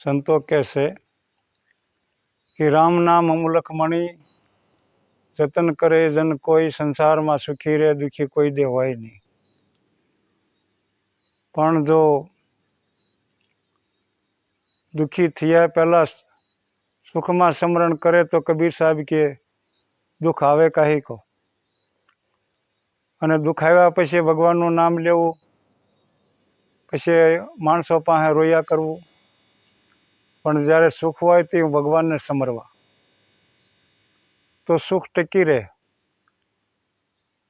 સંતો કહેશે કે રામ નામ અમુલક મણી, જતન કરે જન કોઈ સંસારમાં સુખી રહે, દુઃખી કોઈ દે હોય નહીં. પણ જો દુઃખી થયા પહેલાં સુખમાં સ્મરણ કરે તો કબીર સાહેબ કે, દુઃખ આવે કાહી? કો અને દુઃખ આવ્યા પછી ભગવાનનું નામ લેવું, પછી માણસો પાસે રોયા કરવું પણ જ્યારે સુખ હોય તે ભગવાનને સમરવા. તો સુખ ટકી રહે.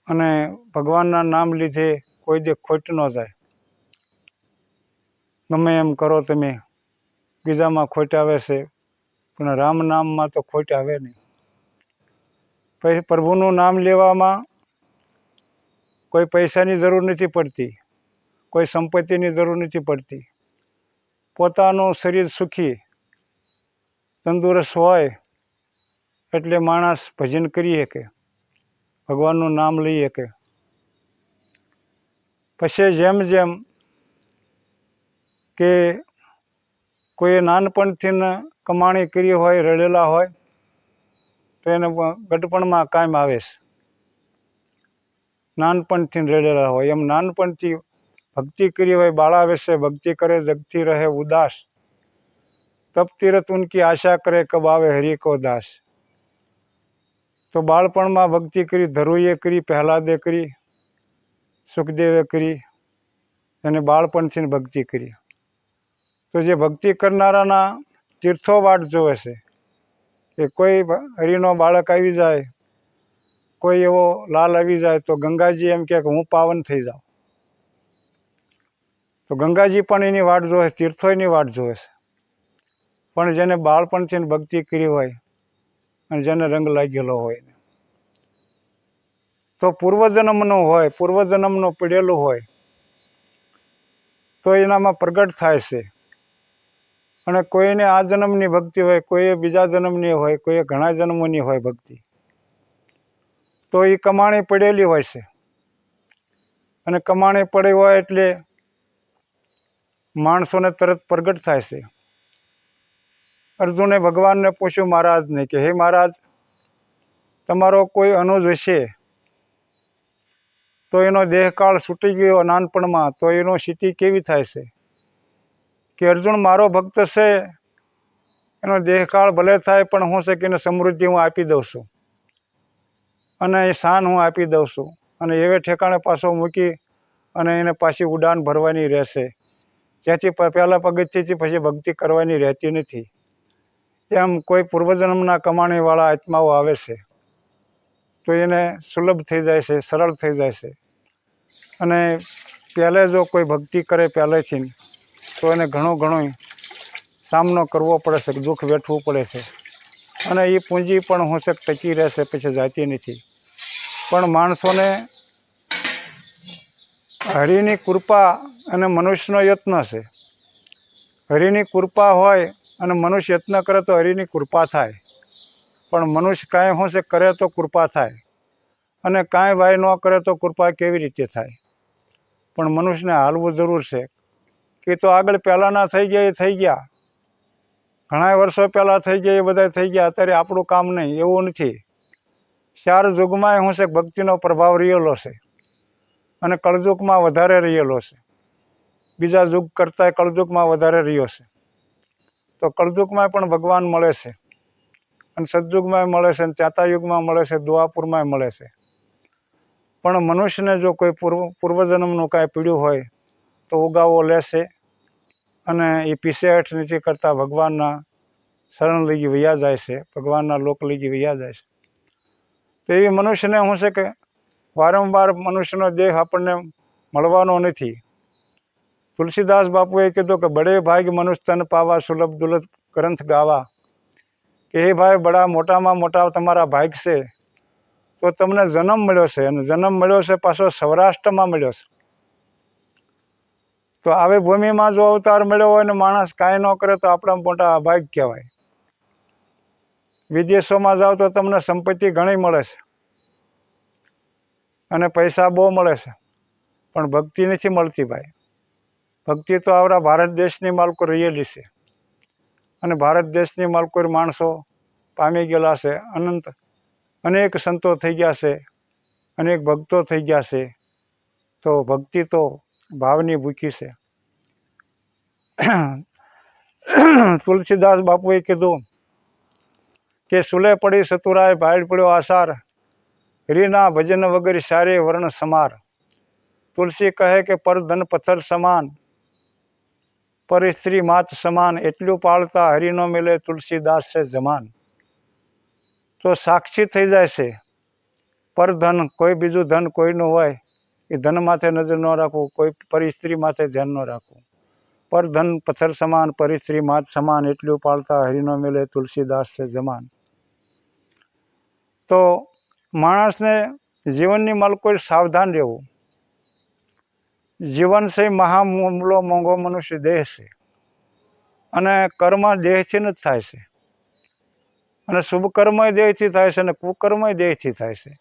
અને ભગવાનના નામ લીધે કોઈ દે ખોટ ન જાય. ગમે એમ કરો તમે. બીજામાં ખોટ આવે છે. પણ રામ નામમાં તો ખોટ આવે નહીં. પછી પ્રભુનું નામ લેવામાં કોઈ પૈસાની જરૂર નથી પડતી. કોઈ સંપત્તિની જરૂર નથી પડતી. પોતાનું શરીર સુખી, તંદુરસ્ત હોય એટલે માણસ ભજન કરી શકે, ભગવાનનું નામ લઈ શકે. પછી જેમ જેમ કે કોઈએ નાનપણથી કમાણી કરી હોય, રડેલા હોય, તો એને ગટપણમાં કાયમ આવે છે. નાનપણથી રડેલા હોય. એમ નાનપણથી ભક્તિ કરી હોય બાળા વેશે ભક્તિ કરે, જગતી રહે, ઉદાસ. તપ તીરથ ઉનકી આશા કરે કબ આવે હરી કો દાસ. તો બાળપણમાં ભક્તિ કરી ધરુએ કરી, પહેલાદે કરી, સુખદેવે કરી, અને બાળપણથી ભક્તિ કરી. તો જે ભક્તિ કરનારાના તીર્થો વાટ જોવે છે, કે કોઈ હરિનો બાળક આવી જાય, કોઈ એવો લાલ આવી જાય, તો ગંગાજી એમ કહે કે હું પાવન થઈ જાઉં. તો ગંગાજી પણ એની વાટ જોવે છે તીર્થો એની વાટ જોવે છે. પણ જેને બાળપણથી ભક્તિ કરી હોય અને જેને રંગ લાગેલો હોય તો પૂર્વજન્મનો હોય, પૂર્વજન્મનો પડેલો હોય, તો એનામાં પ્રગટ થાય છે. અને કોઈને આ જન્મની ભક્તિ હોય, કોઈએ બીજા જન્મની હોય, કોઈએ ઘણા જન્મોની હોય ભક્તિ, તો એ કમાણી પડેલી હોય છે. અને કમાણી પડી હોય એટલે માણસોને તરત પ્રગટ થાય છે. અર્જુને ભગવાનને પૂછ્યું મહારાજને કે, હે મહારાજ, તમારો કોઈ અનુજ હશે? તો એનો દેહકાળ છૂટી ગયો નાનપણમાં, તો એનો સ્થિતિ કેવી થાય છે? કે અર્જુન મારો ભક્ત છે, એનો દેહકાળ ભલે થાય, પણ હું છે કે એને સમૃદ્ધિ હું આપી દઉં છું. અને એ શાન હું આપી દઉં છું. અને એવે ઠેકાણે પાછો મૂકી અને એને પાછી ઉડાન ભરવાની રહેશે. ત્યાંથી પહેલાં પગથિયેથી પછી ભક્તિ કરવાની રહેતી નથી. એમ કોઈ પૂર્વજન્મના કમાણીવાળા આત્માઓ આવે છે, તો એને સુલભ થઈ જાય છે, સરળ થઈ જાય છે. અને પહેલે જો કોઈ ભક્તિ કરે પહેલેથી, તો એને ઘણો ઘણો સામનો કરવો પડે છે, દુઃખ વેઠવું પડે છે. અને એ પૂંજી પણ હું છે કે ટકી રહેશે, પછી જાતી નથી. પણ માણસોને હરિની કૃપા અને મનુષ્યનો યત્ન છે. હરિની કૃપા હોય અને મનુષ્ય યત્ન કરે તો હરિની કૃપા થાય. પણ મનુષ્ય કાંઈ શું છે કરે તો કૃપા થાય. અને કાંઈ વાય ન કરે તો કૃપા કેવી રીતે થાય? પણ મનુષ્યને હાલવું જરૂર છે. કે તો આગળ પહેલાંના થઈ ગયા, એ થઈ ગયા. ઘણા વર્ષો પહેલાં થઈ ગયા, એ બધા થઈ ગયા. અત્યારે આપણું કામ નહીં, એવું નથી. ચાર યુગમાં શું છે ભક્તિનો પ્રભાવ રહેલો છે. અને કળજુગમાં વધારે રહેલો છે. બીજા યુગ કરતાં કળજુગમાં વધારે રહ્યો છે. તો કળજુગમાં પણ ભગવાન મળે છે. અને સદયુગમાં મળે છે અને ત્યાતા યુગમાં મળે છે દુઆપુરમાં મળે છે. પણ મનુષ્યને જો કોઈ પૂર્વ, પૂર્વજન્મનું કાંઈ પીડ્યું હોય, તો ઉગાવો લેશે અને એ પીસે હેઠ નીચે કરતાં ભગવાનના શરણ લઈ વૈયા જાય છે, ભગવાનના લોક લઈ વૈયા જાય છે. તો એવી મનુષ્યને શું છે કે વારંવાર મનુષ્યનો દેહ આપણને મળવાનો નથી. તુલસીદાસ બાપુએ કીધું કે બડે ભાગ મનુષ્ય તન પાવા સુલભ દુલભ ગ્રંથ ગાવા. કે હે ભાઈ, બડા મોટામાં મોટા તમારા ભાગ છે. તો તમને જન્મ મળ્યો છે અને જન્મ મળ્યો છે પાછો સૌરાષ્ટ્રમાં મળ્યો છે. તો આવી ભૂમિમાં જો અવતાર મળ્યો હોય ને માણસ કાંઈ ન કરે તો આપણા મોટા અભાગ કહેવાય. વિદેશોમાં જાઓ તો તમને સંપત્તિ ઘણી મળે છે. અને પૈસા બહુ મળે છે. પણ ભક્તિ નથી મળતી ભાઈ. ભક્તિ તો આપણા ભારત દેશની માલકો રહેલી છે. અને ભારત દેશની માલકોર માણસો પામી ગયેલા છે, અનંત. અનેક સંતો થઈ ગયા છે, અનેક ભક્તો થઈ ગયા છે. તો ભક્તિ તો ભાવની ભૂખી છે. તુલસીદાસ બાપુએ કીધું કે સુલે પડી સતુરાય ભાડ પડ્યો આસાર, રીના ભજન વગર સારે વર્ણ સમાર. તુલસી કહે કે પર ધન પથ્થર સમાન પર સ્ત્રી માત સમાન એટલું પાળતા હરિનો મિલે તુલસીદાસ છે જમાન. તો સાક્ષી થઈ જાય છે. પર ધન, કોઈ બીજું ધન કોઈનું હોય, એ ધન માથે નજર ન રાખવું, કોઈ પરિસ્ત્રી માથે ધ્યાન ન રાખવું. પર ધન, પથ્થર સમાન પરિસ્ત્રી માત સમાન, એટલું પાળતા હરિનો મિલે તુલસીદાસ છે જમાન. તો માણસને જીવનની માલકોઈ સાવધાન રહેવું. જીવન છે મહામૂલો મોંઘો મનુષ્ય દેહ છે. અને કર્મ દેહથી જ થાય છે. અને શુભ કર્મય દેહથી થાય છે અને કુકર્મય દેહથી થાય છે.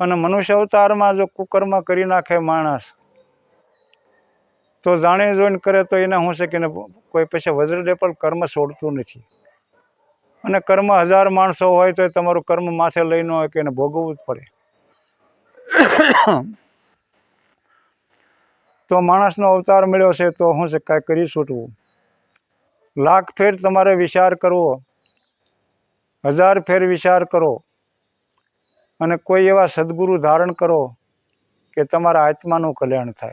અને મનુષ્ય અવતારમાં જો કુકર્મ કરી નાખે માણસ, તો જાણી જોઈને કરે તો એને શું છે કે કોઈ પછી વજ્રડે પણ કર્મ છોડતું નથી. અને કર્મ હજાર માણસો હોય તો તમારું કર્મ માથે લઈને હોય કે એને ભોગવવું જ પડે. તો માણસનો અવતાર મળ્યો છે તો હું છે કાંઈ કરી છૂટવું? લાખ ફેર તમારે વિચાર કરવો. હજાર ફેર વિચાર કરો. અને કોઈ એવા સદગુરુ ધારણ કરો કે તમારા આત્માનું કલ્યાણ થાય.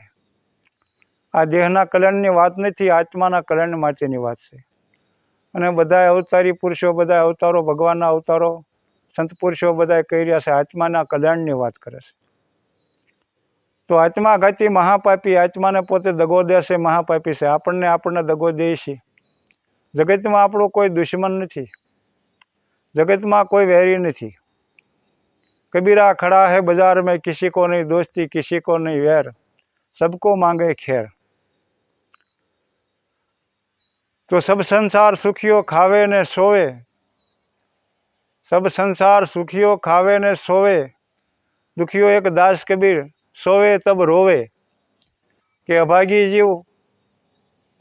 આ દેહના કલ્યાણની વાત નથી, આત્માના કલ્યાણ માટેની વાત છે. અને બધા અવતારી પુરુષો બધા અવતારો ભગવાનના અવતારો, સંત પુરુષો બધા કહી રહ્યા છે, આત્માના કલ્યાણની વાત કરે છે. તો આત્માઘાતી મહાપાપી આત્માને પોતે દગો દેશે મહાપાપી છે આપણને આપણને દગો દે છે જગતમાં આપણો કોઈ દુશ્મન નથી જગતમાં કોઈ વેરી નથી કબીરા ખડા है बाजार में किसी को नहीं दोस्ती किसी को नहीं वैर सबको मांगे ખેર તો સબ સંસાર સુખીઓ ખાવે ને સોવે સબ સંસાર સુખીઓ ખાવે ને સોવે દુખીઓ એક દાસ કબીર સોવે તબ રોવે. કે અભાગી જીવ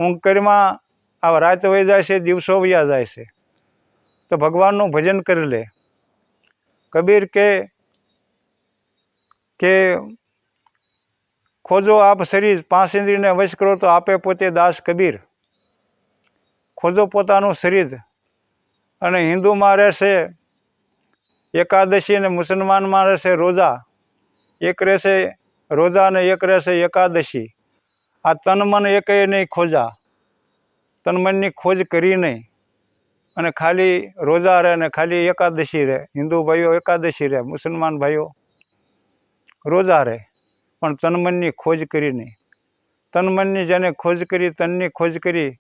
ઊંઘ કરીમાં આ રાત વહી જાય છે દિવસો વયા જાય છે તો ભગવાનનું ભજન કરી લે. કબીર કે કે ખોજો આપ શરીર પાંચ ઇન્દ્રિયને વશ કરો તો આપે પોતે દાસ કબીર. ખોજો પોતાનું શરીર અને હિન્દુમાં રહેશે, એકાદશી અને મુસલમાનમાં રહેશે રોજા. એક રહેશે રોજા અને એક રહેશે એકાદશી. આ તન મન એકે નહીં ખોજા. તન મનની ખોજ કરી નહીં. અને ખાલી રોજા રહે ને ખાલી એકાદશી રહે. હિન્દુ ભાઈઓ એકાદશી રહે, મુસલમાન ભાઈઓ રોજા રહે. પણ તન મનની ખોજ કરી નહીં. તન મનની જેને ખોજ કરી, તનની ખોજ કરી,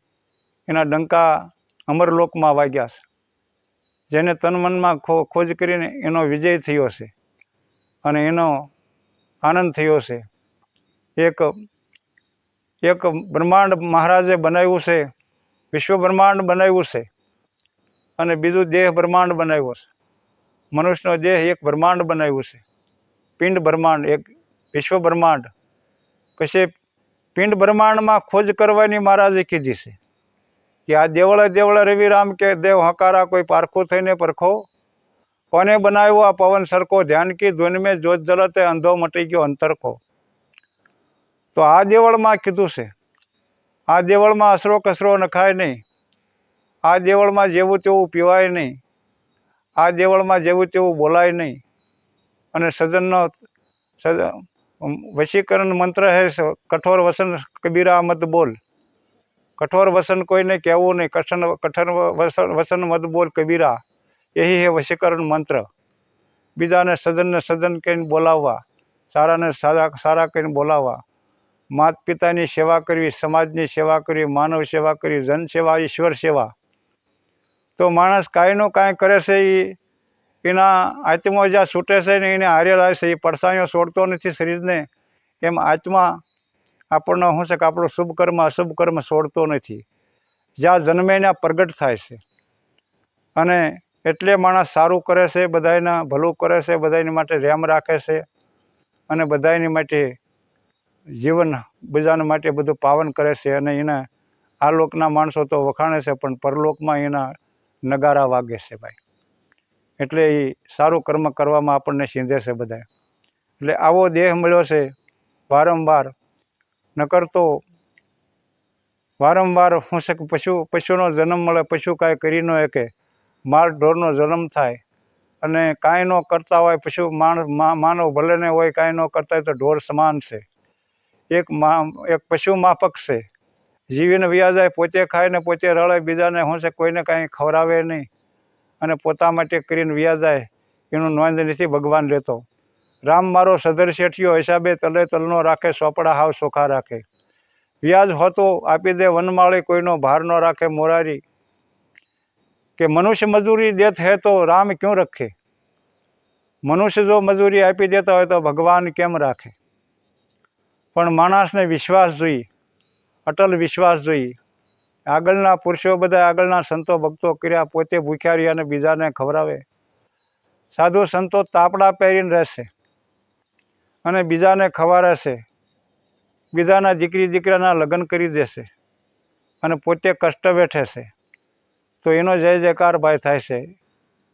એના ડંકા અમરલોકમાં વાગ્યા છે. જેને તન મનમાં ખો ખોજ કરીને એનો વિજય થયો છે. અને એનો આનંદ થયો છે. એક એક બ્રહ્માંડ મહારાજે બનાવ્યું છે. વિશ્વ બ્રહ્માંડ બનાવ્યું છે. અને બીજું દેહ બ્રહ્માંડ બનાવ્યો છે. મનુષ્યનો દેહ એક બ્રહ્માંડ બનાવ્યું છે. પિંડ બ્રહ્માંડ, એક વિશ્વ બ્રહ્માંડ. પછી પિંડ બ્રહ્માંડમાં ખોજ કરવાની મહારાજે કીધી છે કે આ દેવળે દેવળે રવિરામ કે દેવ હકારા કોઈ પારખું થઈને પરખો. કોને બનાવ્યો? આ પવન સરખો ધ્યાન કી ધ્વન મેં જોત જલતે અંધો મટી ગયો અંતરખો તો આ દેવળમાં કીધું છે. આ દેવળમાં અસરો કસરો નખાય નહીં. આ દેવળમાં જેવું તેવું પીવાય નહીં. આ દેવળમાં જેવું તેવું બોલાય નહીં. અને સજનનો સજ વશીકરણ મંત્ર હે કઠોર વસન કબીરા મત બોલ. કઠોર વસન કોઈને કહેવું નહીં. કઠન કઠોર વસન વસન મત બોલ કબીરા. એ વશીકરણ મંત્ર. બીજાને સદનને સદન કહીને બોલાવવા, સારાને સારા સારા કહીને બોલાવવા. માત પિતાની સેવા કરવી, સમાજની સેવા કરવી, માનવ સેવા કરવી, જન સેવા, ઈશ્વર સેવા. તો માણસ કાંઈનું કાંઈ કરે છે એ એના આત્મા જ્યાં છૂટે છે ને એને હારે રહે છે, એ પડસાયો છોડતો નથી શરીરને. એમ આત્મા આપણને શું છે કે આપણું શુભ કર્મ અશુભ કર્મ છોડતો નથી. જ્યાં જન્મે ત્યાં પ્રગટ થાય છે. અને એટલે માણસ સારું કરે છે બધાને ભલું કરે છે બધાની માટે રેમ રાખે છે અને બધાની માટે જીવન બીજાને માટે બધું પાવન કરે છે અને એને આ લોકના માણસો તો વખાણે છે, પણ પરલોકમાં એના નગારા વાગે છે ભાઈ. એટલે એ સારું કર્મ કરવામાં આપણને સીંધે છે બધા એટલે આવો દેહ મળ્યો છે, વારંવાર. નકર તો વારંવાર શું છે પશુ, પશુનો જન્મ મળે, પશુ કાંઈ કરી ન શકે. માલ ઢોરનો જન્મ થાય અને કાંઈ ન કરતા હોય પશુ માનવ ભલે ને હોય, કાંઈ ન કરતા હોય તો ઢોર સમાન છે. એક મા, એક પશુ માફક છે. જીવીને વ્યાજાય, પોતે ખાય ને પોતે રળે, બીજાને શું છે કોઈને કાંઈ ખવડાવે નહીં. અને પોતા માટે કરીને વ્યાજાય, એનું નોંધ નથી, ભગવાન લેતો. રામ મારો સદર શેઠિયો, હિસાબે તલે તલનો રાખે, સોપડા હાવ સોખા રાખે. વ્યાજ હોતો, આપી દે વનમાળી, કોઈનો ભાર ન રાખે, મોરારી. કે મનુષ્ય મજૂરી દેત હે તો રામ ક્યું રખે? મનુષ્ય જો મજૂરી આપી દેતા હોય તો ભગવાન કેમ રાખે? પણ માણસને વિશ્વાસ જોઈએ, અટલ વિશ્વાસ જોઈએ. આગળના પુરુષો બધા આગળના સંતો ભક્તો કર્યા, પોતે ભૂખ્યા અને બીજાને ખવડાવે. સાધુ સંતો તાપડા પહેરીને રહેશે અને બીજાને છે બીજાના દીકરી દીકરાના લગ્ન કરી દેશે અને પોતે કષ્ટ વેઠે છે તો એનો જય જયકાર ભાઈ થાય છે.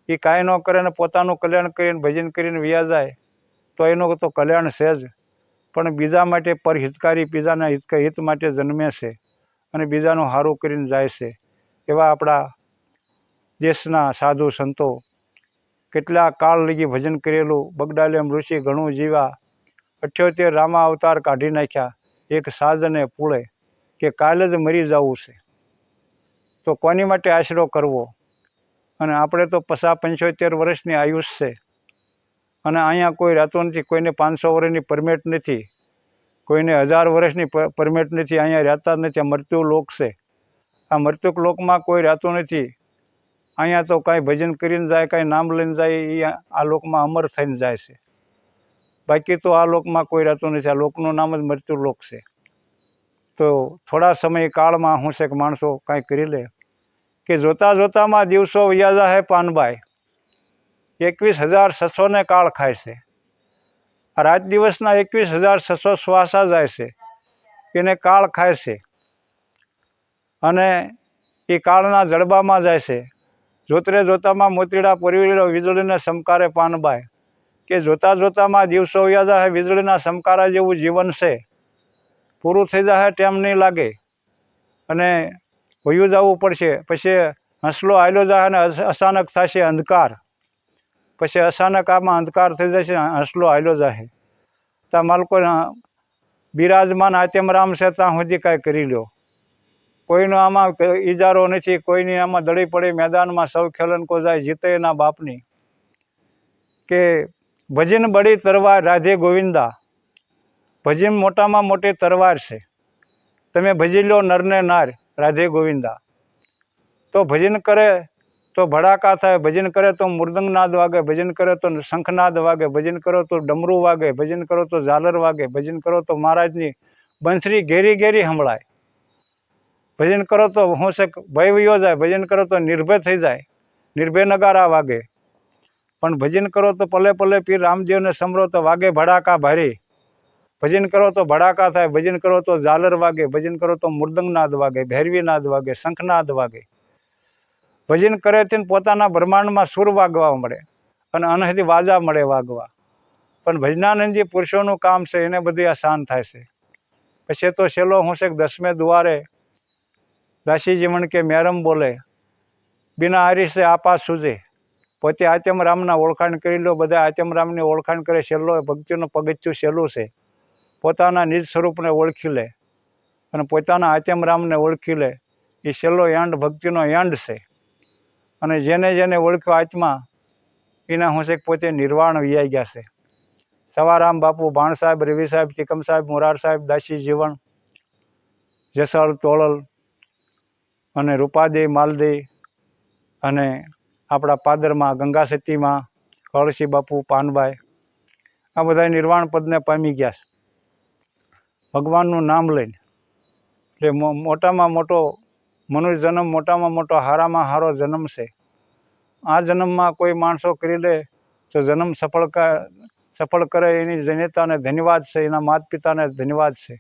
એ કાંઈ ન કરે ને પોતાનું કલ્યાણ કરીને ભજન કરીને વ્યા જાય, તો એનું તો કલ્યાણ છે જ. પણ બીજા માટે પરહિતકારી બીજાના હિત માટે જન્મે છે અને બીજાનું સારું કરીને જાય છે. એવા આપણા દેશના સાધુ સંતો કેટલા કાળ લગી ભજન કરેલું, બગડાલેમ ઋષિ ઘણું જીવા, અઠ્યોતેર રામા અવતાર કાઢી નાખ્યા, એક સાજને પૂળે કે કાલે જ મરી જવું છે. તો કોની માટે આશરો કરવો? અને આપણે તો પસા પંચોતેર વર્ષની આયુષ છે. અને અહીંયા કોઈ રહેતો નથી કોઈને પાંચસો વર્ષની પરમિટ નથી. કોઈને હજાર વર્ષની પરમિટ નથી. અહીંયા રહેતા જ નથી. આ મૃત્યુ લોક છે. આ મૃત્યુક લોકમાં કોઈ રહેતું નથી. અહીંયા તો કાંઈ ભજન કરીને જાય, કાંઈ નામ લઈને જાય એ આ લોકમાં અમર થઈને જાય છે. બાકી તો આ લોકમાં કોઈ રહેતું નથી. આ લોકનું નામ જ મૃત્યુ લોક છે. તો થોડા સમય કાળમાં શું છે કે માણસો કાંઈ કરી લે. કે જોતા જોતામાં દિવસો વ્યાજા હે પાનબાઈ. એકવીસ હજાર છસોને કાળ ખાય છે. રાત દિવસના એકવીસ હજાર છસો શ્વાસા જાય છે. એને કાળ ખાય છે. અને એ કાળના જડબામાં જાય છે. જોતરે જોતામાં મોતીડા પરવીડો વીજળીને સમકારે પાનબાય કે જોતા જોતામાં દિવસો વ્યાજા હે વીજળીના સમકારા જેવું જીવન છે. પૂરું થઈ જાય ટેમ નહીં લાગે. અને વયું જવું પડશે. પછી હસલો આવેલો જાય અને અચાનક થશે અંધકાર. પછી અચાનક આમાં અંધકાર થઈ જશે હસલો આવેલો જાય ત્યાં માલકો બિરાજમાન આત્યમરામ છે ત્યાં સુધી કાંઈ કરી લ્યો. કોઈનો આમાં ઈજારો નથી, કોઈની આમાં દડી પડે, મેદાનમાં સૌ ખેલન કો જાય જીતે એના બાપની. કે ભજન બળી તરવાર, રાધે ગોવિંદા. ભજન મોટામાં મોટી તરવાર છે. તમે ભજી લો નરને નાર. રાધે ગોવિંદા. તો ભજન કરે, તો ભડાકા થાય, ભજન કરે તો મૃદંગનાદ વાગે, ભજન કરે તો શંખનાદ વાગે, ભજન કરો તો ડમરું વાગે, ભજન કરો તો ઝાલર વાગે, ભજન કરો તો મહારાજની બંસરી ઘેરી ઘેરી સંભળાય. ભજન કરો તો હું છે ભય વયો જાય, ભજન કરો તો નિર્ભય થઈ જાય, નિર્ભય નગારા વાગે. પણ ભજન કરો તો પલે પલે પીર રામદેવને સમરો તો વાગે ભડાકા ભારી. ભજન કરો તો ભડાકા થાય, ભજન કરો તો ઝાલર વાગે, ભજન કરો તો મૃદંગનાદ વાગે, ભૈરવીનાદ વાગે, શંખનાદ વાગે. ભજન કરે તેને પોતાના બ્રહ્માંડમાં સુર વાગવા મળે અને અનહદી વાજા મળે વાગવા. પણ ભજનાનંદજી પુરુષોનું કામ છે, એને બધી આસાન થાય છે. પછી તો છેલ્લો હું છે દસમે દ્વારે દાસીજી મણ કે મેરમ બોલે, બિના હરીશે આપા સુજે. પોતે આચમ રામના ઓળખાણ કરી લો, બધા આચમ રામની ઓળખાણ કરે, છેલ્લો ભક્તિનું પગથિયું છેલ્લું છે. પોતાના નિજ સ્વરૂપને ઓળખી લે અને પોતાના આત્યમ રામને ઓળખી લે. એ છેલ્લો યાંડ ભક્તિનો યાંડ છે. અને જેને જેને ઓળખ્યો આત્મા, એના હું છે પોતે નિર્વાણ વિયાઈ ગયા છે. સવારામ બાપુ ભાણ સાહેબ, રવિ સાહેબ, ચિકમ સાહેબ, મોરાર સાહેબ, દાસી જીવણ જસળ તોળલ અને રૂપાદેવ માલદેવ અને આપણા પાદરમાં, ગંગા સતીમાં, કળશી બાપુ, પાનબાઈ, આ બધા નિર્વાણ પદને પામી ગયા છે. ભગવાનનું નામ લઈને. એટલે મોટામાં મોટો મનુષ્ય જન્મ, મોટામાં મોટો હારામાં હારો જન્મ છે. આ જન્મમાં કોઈ માણસો કરી લે તો જન્મ સફળ સફળ કરે એની જનેતાને ધન્યવાદ છે, એના માતા પિતાને ધન્યવાદ છે.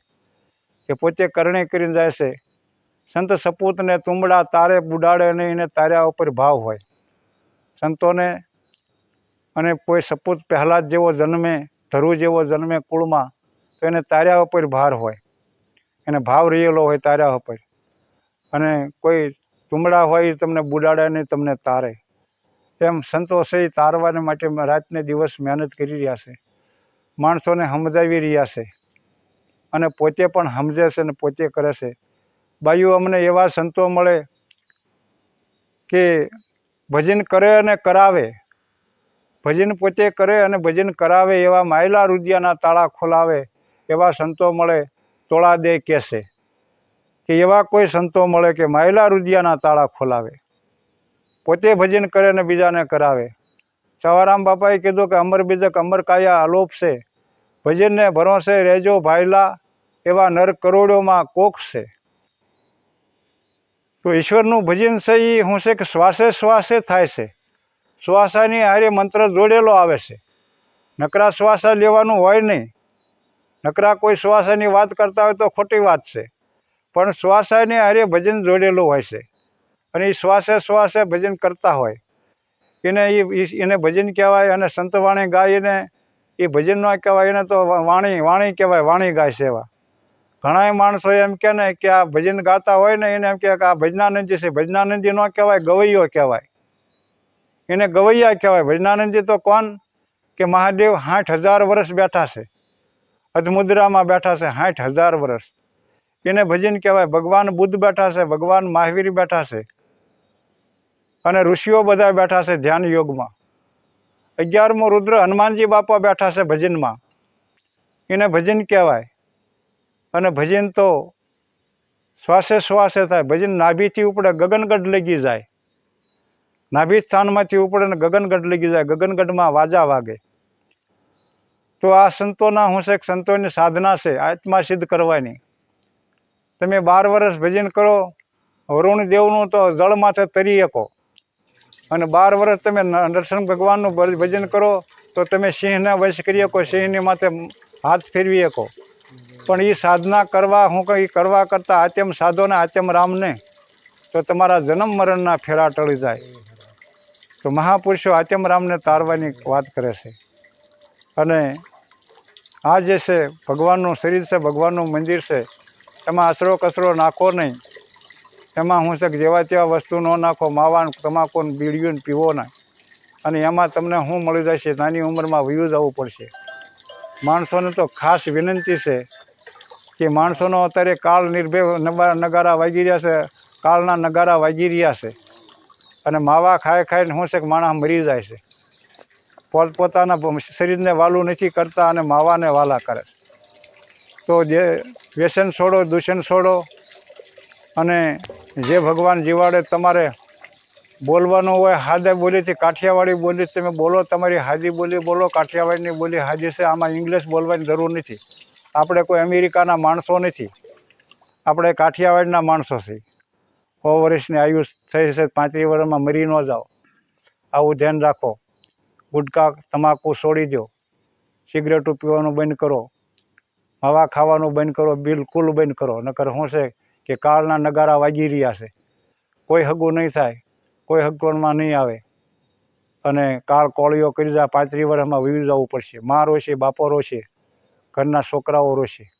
કે પોતે કરણે કરીને જાય છે. સંત સપૂતને તુંબડા તારે બુડાડે નહીં એને તાર્યા ઉપર ભાવ હોય. સંતોને અને કોઈ સપૂત પહેલાં જેવો જન્મે, ધરુ જેવો જન્મે કુળમાં એને તાર્યા ઉપર ભાર હોય. એને ભાવ રહેલો હોય તાર્યા ઉપર. અને કોઈ ચૂમડા હોય એ તમને બુડાડે નહીં તમને તારે. એમ સંતોષે તારવાને માટે રાતને દિવસ મહેનત કરી રહ્યા છે. માણસોને સમજાવી રહ્યા છે. અને પોતે પણ સમજે છે અને પોતે કરે છે. બાયું અમને એવા સંતો મળે કે ભજન કરે અને કરાવે. ભજન પોતે કરે અને ભજન કરાવે એવા માયલા રુદિયાના તાળા ખોલાવે. એવા સંતો મળે તોળા દે કહેશે. કે એવા કોઈ સંતો મળે કે માયલા રુદિયાના તાળા ખોલાવે. પોતે ભજન કરે અને બીજાને કરાવે. સવારામ બાપાએ કીધું કે, અમર બીજક અમર કાયા અલોપ છે ભજનને ભરોસે રહેજો ભાઈલા એવા નર કરોડોમાં કોક છે. તો ઈશ્વરનું ભજન છે એ શું છે કે શ્વાસે શ્વાસે થાય છે. શ્વાસાની હારે મંત્ર જોડેલો આવે છે. નકરા શ્વાસા લેવાનું હોય નહીં. નકરા કોઈ શ્વાસની વાત કરતા હોય તો ખોટી વાત છે. પણ શ્વાસાની હારે ભજન જોડેલું હોય છે. અને એ શ્વાસે શ્વાસે ભજન કરતા હોય. એને એ એને ભજન કહેવાય અને સંત વાણી ગાઈને એ ભજન ન કહેવાય, એને તો વાણી વાણી કહેવાય, વાણી ગાય એવા ઘણાય માણસો એમ કહે ને કે આ ભજન ગાતા હોય ને એને એમ કહે કે આ ભજનાનંદજી છે ભજનાનંદજી ન કહેવાય, ગવૈયો કહેવાય. એને ગવૈયા કહેવાય. ભજનાનંદજી તો કોણ? કે મહાદેવ સાઠ હજાર વર્ષ બેઠા છે. અધમુદ્રામાં બેઠા છે સાઠ હજાર વર્ષ. એને ભજન કહેવાય, ભગવાન બુદ્ધ બેઠા છે, ભગવાન મહાવીર બેઠા છે. અને ઋષિઓ બધા બેઠા છે ધ્યાન યોગમાં. અગિયારમો રુદ્ર હનુમાનજી બાપા બેઠા છે ભજનમાં. એને ભજન કહેવાય. અને ભજન તો શ્વાસે શ્વાસે થાય. ભજન નાભીથી ઉપડે, ગગનગઢ લગી જાય. નાભી સ્થાનમાંથી ઉપડે ને ગગનગઢ લગી જાય. ગગનગઢમાં વાજા વાગે. તો આ સંતોના હું છે એક સંતોની સાધના છે, આત્મા સિદ્ધ કરવાની. તમે બાર વર્ષ ભજન કરો વરુણ દેવનું તો જળ માથે તરી શકો. અને બાર વર્ષ તમે ન- નરસિંહ ભગવાનનું ભજન કરો, તો તમે સિંહને વશ કરી શકો, સિંહની માથે હાથ ફેરવી શકો. પણ એ સાધના કરવા, હું કંઈ કરવા કરતાં આત્યમ સાધો ને આત્યમ રામને તો તમારા જન્મ મરણના ફેરા ટળી જાય. તો મહાપુરુષો આત્યમ રામને તારવાની વાત કરે છે. અને આ જે છે, ભગવાનનું શરીર છે, ભગવાનનું મંદિર છે, એમાં અસરો કચરો નાખો નહીં. એમાં હું છે જેવા તેવા વસ્તુ ન નાખો માવા તમાકુન તમાકુ બીડીયું પીવો ના અને એમાં તમને શું મળી જશે, નાની ઉંમરમાં વયું જવું પડશે. માણસોને તો ખાસ વિનંતી છે કે માણસોનો અત્યારે કાળ નિર્ભય નગારા વાગી રહ્યા છે કાળના નગારા વાગી રહ્યા છે. અને માવા ખાઈ ખાઈને શું છે કે માણસ મરી જાય છે. પોતપોતાના શરીરને વાલું નથી કરતા અને માવાને વાલા કરે. તો જે વ્યસન છોડો, દૂષણ છોડો અને જે ભગવાન જીવાડે તમારે બોલવાનું હોય, હાદે બોલીથી કાઠિયાવાડી બોલી તમે બોલો, તમારી હાદી બોલી બોલો, કાઠિયાવાડની બોલી હાજી છે, આમાં ઇંગ્લિશ બોલવાની જરૂર નથી. આપણે કોઈ અમેરિકાના માણસો નથી. આપણે કાઠિયાવાડના માણસો છીએ. સો વર્ષની આયુ થઈ છે, પાંત્રીસ વર્ષમાં મરી ન જાઓ. આવું ધ્યાન રાખો. ગુટકા, તમાકુ છોડી દો. સિગરેટો પીવાનું બંધ કરો. હવા ખાવાનું બંધ કરો. બિલકુલ બંધ કરો. નકર શું છે કે કાળના નગારા વાગી રહ્યા છે. કોઈ હગું નહીં થાય. કોઈ હગકોણમાં નહીં આવે. અને કાળ કોળીઓ કરી જાય પાંત્રીસ વર્ષમાં વિવિધ જવું પડશે. મા રોશે બાપો રોશે ઘરના છોકરાઓ રોશે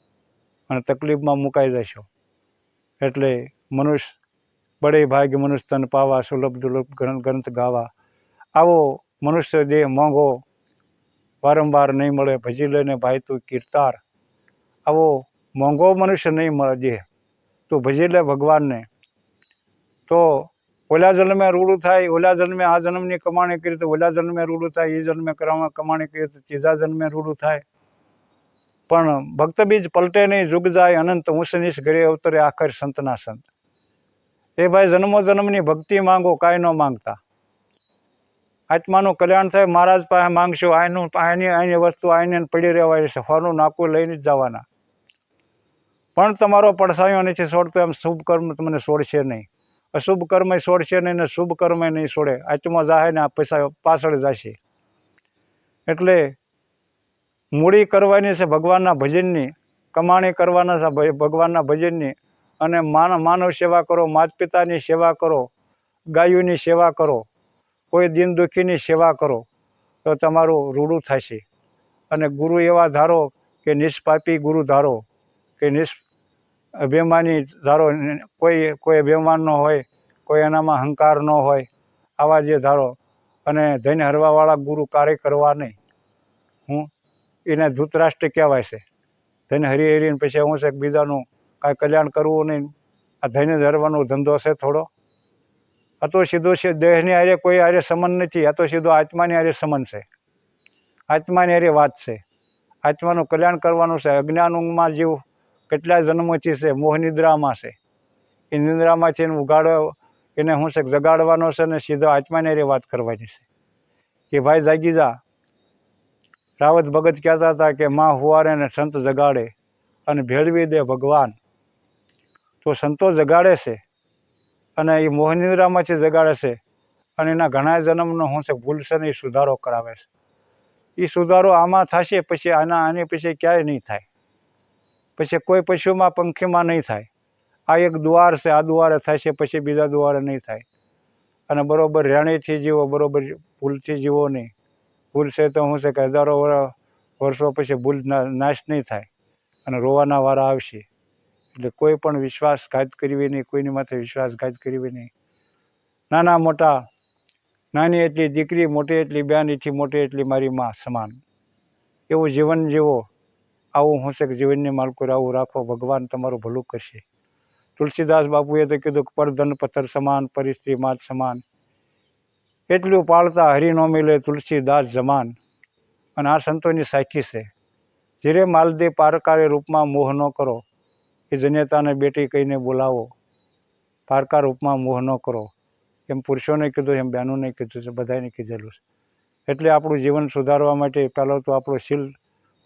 અને તકલીફમાં મુકાઈ જશો. એટલે મનુષ્ય બળે ભાગ્ય મનુષ્ય તન પાવા, સુલભ દુર્લભ ગ્રંથ ગાવા. આવો મનુષ્ય દેહ મોંઘો વારંવાર નહીં મળે, ભજી લઈને ભાઈ તું કીર્તાર. આવો મોંઘો મનુષ્ય નહીં મળે દેહ. તું ભજી લે ભગવાનને. તો ઓલા જન્મે રૂડું થાય, ઓલા જન્મે આ જન્મની કમાણી કરી, તો ઓલા જન્મે રૂડું થાય, એ જન્મે કરવામાં કમાણી કરી, તો ત્રીજા જન્મે રૂડું થાય. પણ ભક્ત બીજ પલટે નહીં, જુગ જાય, અનંત ઊંચ ઘરે અવતરે આખર સંતના સંત. એ ભાઈ જન્મો જન્મની ભક્તિ માંગો, કાંઈ ન માંગતા. આત્માનું કલ્યાણ થાય, મહારાજ પાસે માંગશો, આયનું આની આની વસ્તુ આઈને પડી રહેવાય છે, ફરનું નાકું લઈને જ જવાના. પણ તમારો પડસાયો નથી છોડતો, એમ શુભ કર્મ તમને છોડશે નહીં. અશુભ કર્મ છોડશે નહીં ને શુભ કર્મ નહીં છોડે. આત્મા જાહે ને આ પૈસા પાછળ જશે. એટલે મૂડી કરવાની છે ભગવાનના ભજનની, કમાણી કરવાના છે ભગવાનના ભજનની અને માન, માનવ સેવા કરો માતા પિતાની સેવા કરો, ગાયોની સેવા કરો. કોઈ દિન દુઃખીની સેવા કરો, તો તમારું રૂડું થશે. અને ગુરુ એવા ધારો કે નિષ્પાપી ગુરુ ધારો, કે નિષ્ અભિમાની ધારો, કોઈ કોઈ અભિમાન ન હોય, કોઈ એનામાં અહંકાર ન હોય, આવા જે ધારો, અને ધન હરવાવાળા ગુરુ કાર્ય કરવા નહીં. હું એને ધૂતરાષ્ટ્ર કહેવાય છે. ધન હરી હરીને પછી હું છે બીજાનું કાંઈ કલ્યાણ કરવું નહીં. આ ધન ધરવાનો ધંધો છે થોડો. આ તો સીધો છે, દેહની હારે કોઈ હારે સંબંધ નથી, આ તો સીધો આત્માની હારે સંબંધ છે. આત્માની હારે વાત છે. આત્માનું કલ્યાણ કરવાનું છે અજ્ઞાન ઊંઘમાં જીવ કેટલા જન્મોથી છે, મોહ નિદ્રામાં છે. એ નિદ્રામાંથી એને ઉગાડો, એને હું છે, જગાડવાનો છે ને સીધો આત્માની આરે વાત કરવાની છે. કે ભાઈ જાગી જા. રાવત ભગત કહેતા હતા કે માં હુવારે ને સંત જગાડે અને ભેળવી દે ભગવાન. તો સંતો જગાડે છે. અને એ મોહનિંદ્રામાંથી જગાડે છે, અને એના ઘણા જન્મનો હું છે, ભૂલ છે ને એ સુધારો કરાવે છે. એ સુધારો આમાં થશે, પછી આના, આની પછી ક્યાંય નહીં થાય. પછી કોઈ પશુમાં પંખીમાં નહીં થાય. આ એક દ્વાર છે, આ દ્વારે થશે, પછી બીજા દ્વારે નહીં થાય. અને બરોબર રેણીથી જીવો, બરોબર ભૂલથી જીવો નહીં. ભૂલ છે તો શું છે કે હજારો વર- વર્ષો પછી ભૂલ નાશ નહીં થાય. અને રોવાના વારા આવશે. એટલે કોઈ પણ વિશ્વાસઘાત કરવી નહીં, કોઈની માથે વિશ્વાસઘાત કરવી નહીં. નાના મોટા, નાની એટલી દીકરી, મોટી એટલી બેન, એથી મોટી એટલી મારી માં સમાન. એવું જીવન જીવો, આવું હું છે કે જીવનની માલકુર આવું રાખો, ભગવાન તમારું ભલું કરશે. તુલસીદાસ બાપુએ તો કીધું કે પરધન પથ્થર સમાન પરિસ્ત્રી માત સમાન. એટલું પાળતા હરી નો મિલે તુલસીદાસ જમાન. અને આ સંતોની સાખી છે. ધીરે માલદે પારકારે રૂપમાં મોહ ન કરો એ જન્યતાને બેટી કહીને બોલાવો. પારકા રૂપમાં મોહ ન કરો. એમ પુરુષોને કીધું, એમ બહેનોને કીધું છે બધાને કીધેલું છે. એટલે આપણું જીવન સુધારવા માટે પહેલાં તો આપણો શીલ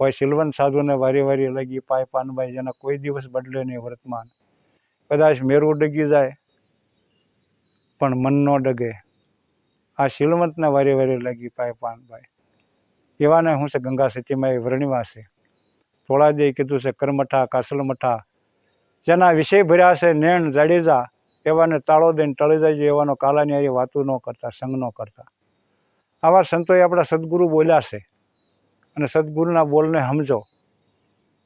હોય, શીલવંત સાધુને વારી વારી લગી, પાય પાનભાઈ, જેના કોઈ દિવસ બદલે નહીં વર્તમાન. કદાચ મેરું ડગી જાય, પણ મન ન ડગે. આ શીલવંતને વારે વારે લાગી, પાય પાનભાઈ. એવાને હું છે, ગંગા સતીમાં એ વર્ણિવા છે. થોડા કીધું છે, કર્મઠા, કાસલમઠા જેના વિષય ભર્યા છે નેણ, જાડેજા, એવાને તાળો દઈને ટળી જાય એવાનો કાલાની હારી વાતો ન કરતા, સંગ ન કરતા. આવા સંતોએ આપણા સદગુરુ બોલ્યા છે. અને સદગુરુના બોલને સમજો.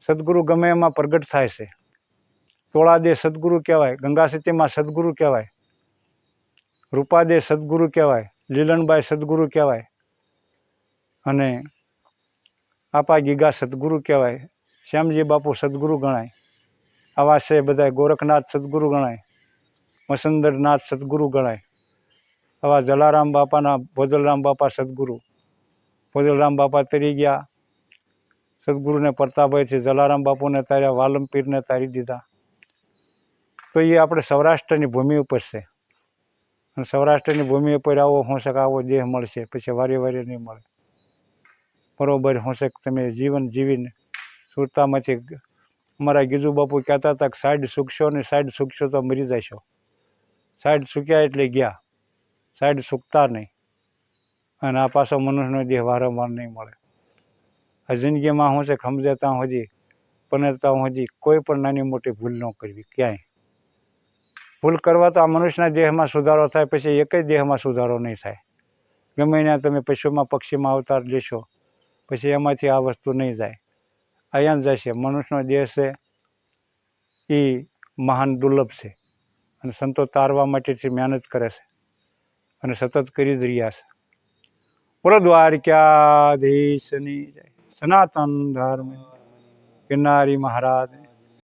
સદગુરુ ગમે એમાં પ્રગટ થાય છે. તોળાદે સદગુરુ કહેવાય ગંગા સતીમાં સદગુરુ કહેવાય, રૂપાદે સદગુરુ કહેવાય, લીલનબાઈ સદગુરુ કહેવાય અને આપા ગીગા સદગુરુ કહેવાય, શ્યામજી બાપુ સદગુરુ ગણાય. આવા છે બધા ગોરખનાથ સદગુરુ ગણાય. મસંદરનાથ સદગુરુ ગણાય. આવા જલારામ બાપાના, ભોજલરામ બાપા સદગુરુ. ભોજલરામ બાપા તરી ગયા. સદગુરુને છે, જલારામ બાપુને તાર્યા વાલમ પીરને તારી દીધા. તો એ આપણે સૌરાષ્ટ્રની ભૂમિ ઉપર છે. અને સૌરાષ્ટ્રની ભૂમિ ઉપર આવો હું શકે આવો દેહ મળશે. પછી વારે વારે નહીં મળે. બરોબર હું શકે તમે જીવન જીવીને સુરતામાંથી અમારા ગીજુ બાપુ કહેતા હતા કે સાઈડ સૂકશો ને સાઈડ સૂકશો તો મરી જશો. સાઈડ સૂક્યા એટલે ગયા. સાઈડ સૂકતા નહીં. અને આ પાછો મનુષ્યનો દેહ વારંવાર નહીં મળે. આ જિંદગીમાં હું છે ખમજે ત્યાં હજી ત્યાં સુધી કોઈ પણ નાની મોટી ભૂલ ન કરવી, ક્યાંય. ભૂલ કરવા તો આ મનુષ્યના દેહમાં સુધારો થાય, પછી એક જ દેહમાં સુધારો નહીં થાય. ગમે ત્યાં તમે પશુમાં, પક્ષીમાં અવતાર લેશો, પછી એમાંથી આ વસ્તુ નહીં જાય. અહીંયા જાય જશે, મનુષ્યનો દેહ છે એ મહાન દુર્લભ છે. અને સંતો તારવા માટે તે મહેનત કરે છે અને સતત કરી જ રહ્યા છે. બોલો દ્વારકાધીશની સનાતન ધર્મ. ગિરનારી મહારાજ.